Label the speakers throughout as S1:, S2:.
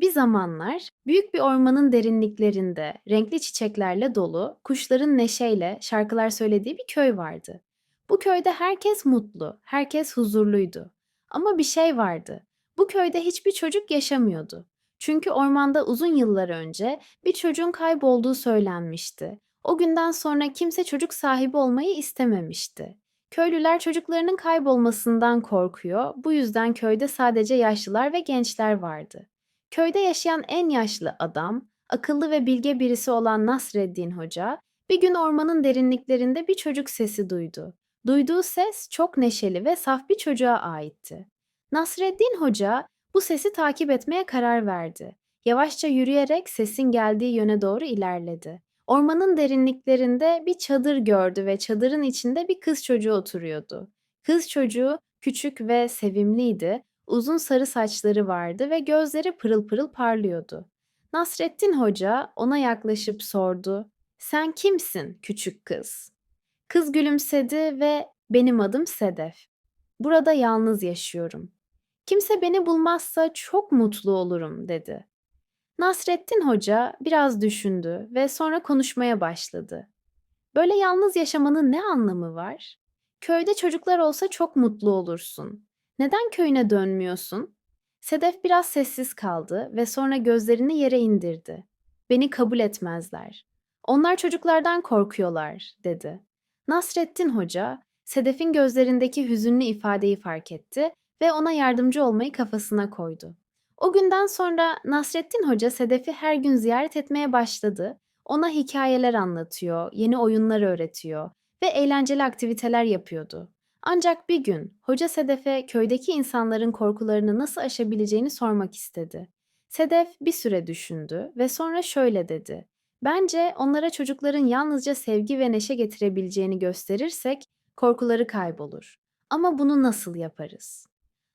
S1: Bir zamanlar büyük bir ormanın derinliklerinde renkli çiçeklerle dolu, kuşların neşeyle şarkılar söylediği bir köy vardı. Bu köyde herkes mutlu, herkes huzurluydu. Ama bir şey vardı. Bu köyde hiçbir çocuk yaşamıyordu. Çünkü ormanda uzun yıllar önce bir çocuğun kaybolduğu söylenmişti. O günden sonra kimse çocuk sahibi olmayı istememişti. Köylüler çocuklarının kaybolmasından korkuyor. Bu yüzden köyde sadece yaşlılar ve gençler vardı. Köyde yaşayan en yaşlı adam, akıllı ve bilge birisi olan Nasreddin Hoca, bir gün ormanın derinliklerinde bir çocuk sesi duydu. Duyduğu ses çok neşeli ve saf bir çocuğa aitti. Nasreddin Hoca bu sesi takip etmeye karar verdi. Yavaşça yürüyerek sesin geldiği yöne doğru ilerledi. Ormanın derinliklerinde bir çadır gördü ve çadırın içinde bir kız çocuğu oturuyordu. Kız çocuğu küçük ve sevimliydi Uzun sarı saçları vardı ve gözleri pırıl pırıl parlıyordu. Nasrettin Hoca ona yaklaşıp sordu. Sen kimsin küçük kız? Kız gülümsedi ve benim adım Sedef. Burada yalnız yaşıyorum. Kimse beni bulmazsa çok mutlu olurum dedi. Nasrettin Hoca biraz düşündü ve sonra konuşmaya başladı. Böyle yalnız yaşamanın ne anlamı var? Köyde çocuklar olsa çok mutlu olursun. Neden köyüne dönmüyorsun? Sedef biraz sessiz kaldı ve sonra gözlerini yere indirdi. Beni kabul etmezler. Onlar çocuklardan korkuyorlar, dedi. Nasrettin Hoca, Sedef'in gözlerindeki hüzünlü ifadeyi fark etti ve ona yardımcı olmayı kafasına koydu. O günden sonra Nasrettin Hoca Sedef'i her gün ziyaret etmeye başladı. Ona hikayeler anlatıyor, yeni oyunlar öğretiyor ve eğlenceli aktiviteler yapıyordu. Ancak bir gün Hoca Sedef'e köydeki insanların korkularını nasıl aşabileceğini sormak istedi. Sedef bir süre düşündü ve sonra şöyle dedi. Bence onlara çocukların yalnızca sevgi ve neşe getirebileceğini gösterirsek korkuları kaybolur. Ama bunu nasıl yaparız?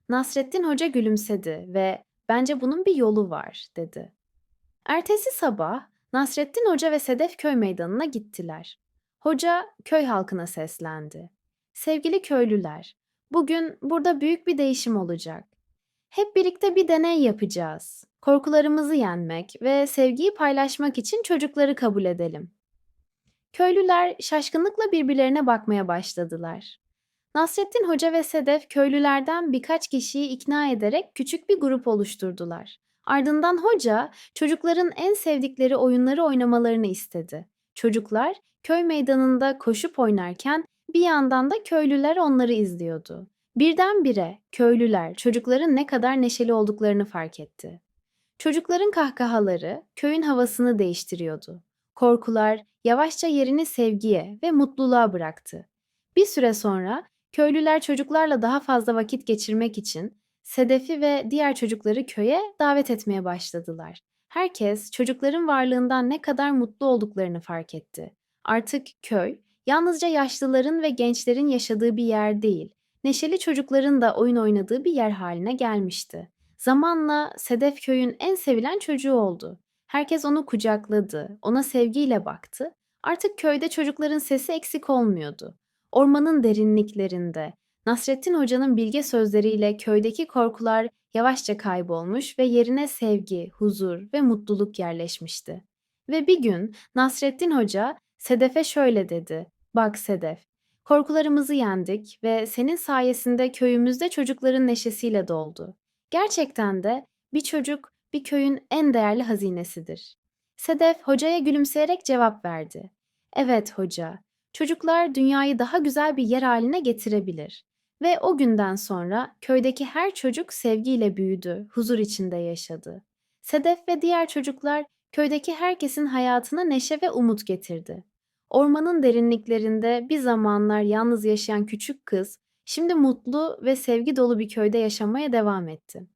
S1: Nasrettin Hoca gülümsedi ve bence bunun bir yolu var dedi. Ertesi sabah Nasrettin Hoca ve Sedef köy meydanına gittiler. Hoca köy halkına seslendi. Sevgili köylüler, bugün burada büyük bir değişim olacak. Hep birlikte bir deney yapacağız. Korkularımızı yenmek ve sevgiyi paylaşmak için çocukları kabul edelim. Köylüler şaşkınlıkla birbirlerine bakmaya başladılar. Nasrettin Hoca ve Sedef köylülerden birkaç kişiyi ikna ederek küçük bir grup oluşturdular. Ardından hoca çocukların en sevdikleri oyunları oynamalarını istedi. Çocuklar köy meydanında koşup oynarken bir yandan da köylüler onları izliyordu. Birdenbire köylüler çocukların ne kadar neşeli olduklarını fark etti. Çocukların kahkahaları köyün havasını değiştiriyordu. Korkular yavaşça yerini sevgiye ve mutluluğa bıraktı. Bir süre sonra köylüler çocuklarla daha fazla vakit geçirmek için Sedef'i ve diğer çocukları köye davet etmeye başladılar. Herkes çocukların varlığından ne kadar mutlu olduklarını fark etti. Artık köy Yalnızca yaşlıların ve gençlerin yaşadığı bir yer değil, neşeli çocukların da oyun oynadığı bir yer haline gelmişti. Zamanla Sedef köyün en sevilen çocuğu oldu. Herkes onu kucakladı, ona sevgiyle baktı. Artık köyde çocukların sesi eksik olmuyordu. Ormanın derinliklerinde, Nasrettin Hoca'nın bilge sözleriyle köydeki korkular yavaşça kaybolmuş ve yerine sevgi, huzur ve mutluluk yerleşmişti. Ve bir gün Nasrettin Hoca Sedef'e şöyle dedi. Bak Sedef, korkularımızı yendik ve senin sayesinde köyümüzde çocukların neşesiyle doldu. Gerçekten de bir çocuk bir köyün en değerli hazinesidir. Sedef hocaya gülümseyerek cevap verdi. Evet hoca, çocuklar dünyayı daha güzel bir yer haline getirebilir. Ve o günden sonra köydeki her çocuk sevgiyle büyüdü, huzur içinde yaşadı. Sedef ve diğer çocuklar köydeki herkesin hayatına neşe ve umut getirdi. Ormanın derinliklerinde bir zamanlar yalnız yaşayan küçük kız, şimdi mutlu ve sevgi dolu bir köyde yaşamaya devam etti.